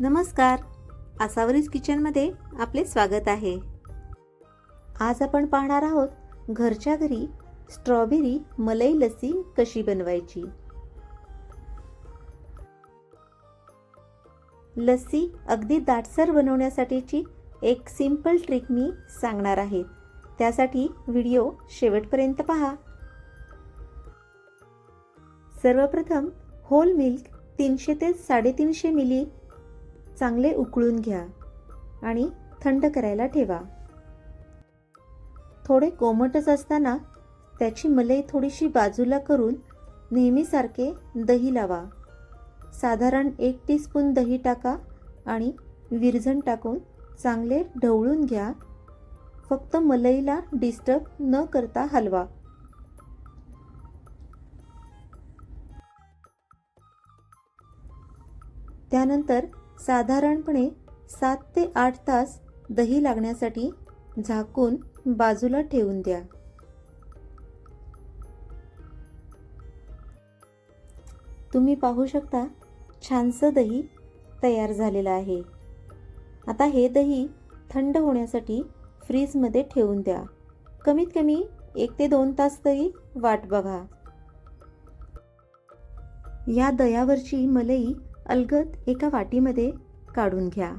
नमस्कार. आसावरीज किचनमध्ये आपले स्वागत आहे. आज आपण पाहणार आहोत घरच्या घरी स्ट्रॉबेरी मलई लस्सी कशी बनवायची? लस्सी अगदी दाटसर बनवण्यासाठीची एक सिंपल ट्रिक मी सांगणार आहे. त्यासाठी व्हिडिओ शेवटपर्यंत पहा. सर्वप्रथम होल मिल्क तीनशे ते साडेतीनशे मिली चांगले उकळून घ्या आणि थंड करायला ठेवा. थोडे कोमटच असताना त्याची मलई थोडीशी बाजूला करून नेहमीसारखे दही लावा. साधारण एक टीस्पून दही टाका आणि विरझण टाकून चांगले ढवळून घ्या. फक्त मलईला डिस्टर्ब न करता हलवा. त्यानंतर साधारणपणे सात ते आठ तास दही लागण्यासाठी झाकून बाजूला ठेवून द्या. तुम्ही पाहू शकता छानसं दही तयार झालेलं आहे. आता हे दही थंड होण्यासाठी फ्रीजमध्ये ठेवून द्या. कमीत कमी एक ते दोन तास तरी वाट बघा. या दह्यावरची मलई अलगद एका वाटीमध्ये काढून घ्या.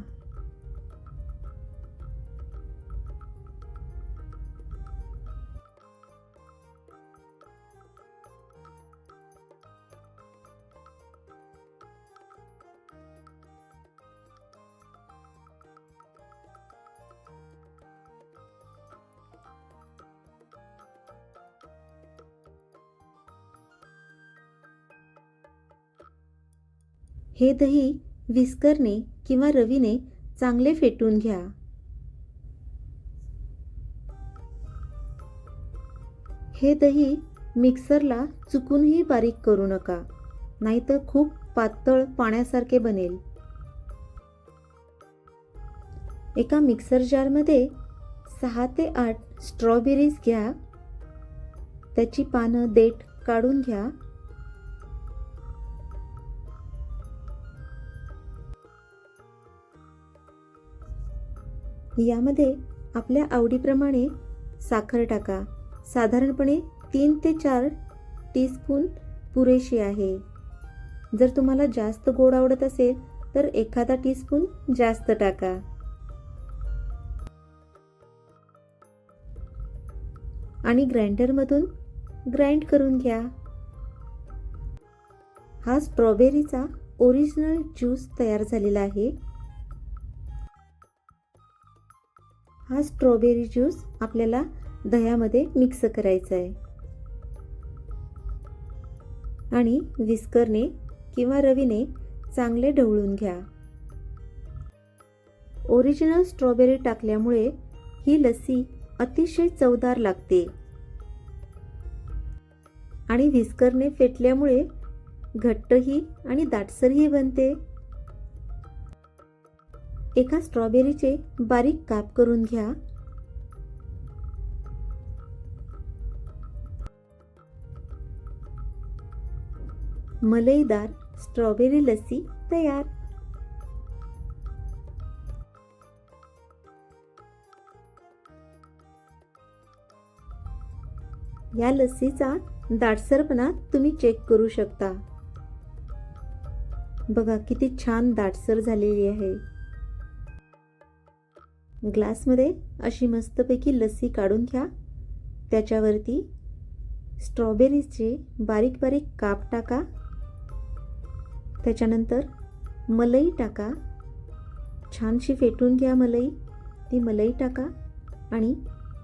हे दही विस्करने किंवा रवीने चांगले फेटून घ्या. हे दही मिक्सरला चुकूनही बारीक करू नका नाहीतर खूप पातळ पाण्यासारखे बनेल. एका मिक्सर जारमध्ये सहा ते आठ स्ट्रॉबेरीज घ्या. त्याची पानं देठ काढून घ्या. यामध्ये आपल्या आवडीप्रमाणे साखर टाका. साधारणपणे तीन ते चार टीस्पून पुरेशी आहे. जर तुम्हाला जास्त गोड आवडत असेल तर एखादा टीस्पून जास्त टाका. आणि ग्राइंडरमधून ग्राइंड करून घ्या. हा स्ट्रॉबेरीचा ओरिजिनल ज्यूस तयार झालेला आहे. हा स्ट्रॉबेरी ज्यूस आपल्याला दह्यामध्ये मिक्स करायचा आहे. आणि विस्करने किंवा रवीने चांगले ढवळून घ्या. ओरिजिनल स्ट्रॉबेरी टाकल्यामुळे ही लस्सी अतिशय चवदार लागते. आणि विस्करने फेटल्यामुळे घट्टही आणि दाटसरही बनते. एका स्ट्रॉबेरीचे बारीक काप करून घ्या. मलईदार स्ट्रॉबेरी लस्सी तयार. या लस्सीचा दाटसरपणा तुम्ही चेक करू शकता. बघा किती छान दाटसर झालेली आहे. ग्लासमध्ये अशी मस्तपैकी लस्सी काढून घ्या. त्याच्यावरती स्ट्रॉबेरीचे बारीक बारीक काप टाका. त्याच्यानंतर मलई टाका. छानशी फेटून घ्या मलई. ती मलई टाका आणि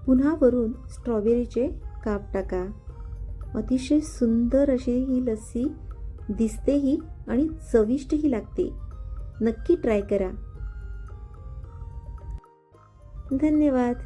पुन्हा वरून स्ट्रॉबेरीचे काप टाका. अतिशय सुंदर अशी ही लस्सी दिसतेही आणि चविष्टही लागते. नक्की ट्राय करा. धन्यवाद.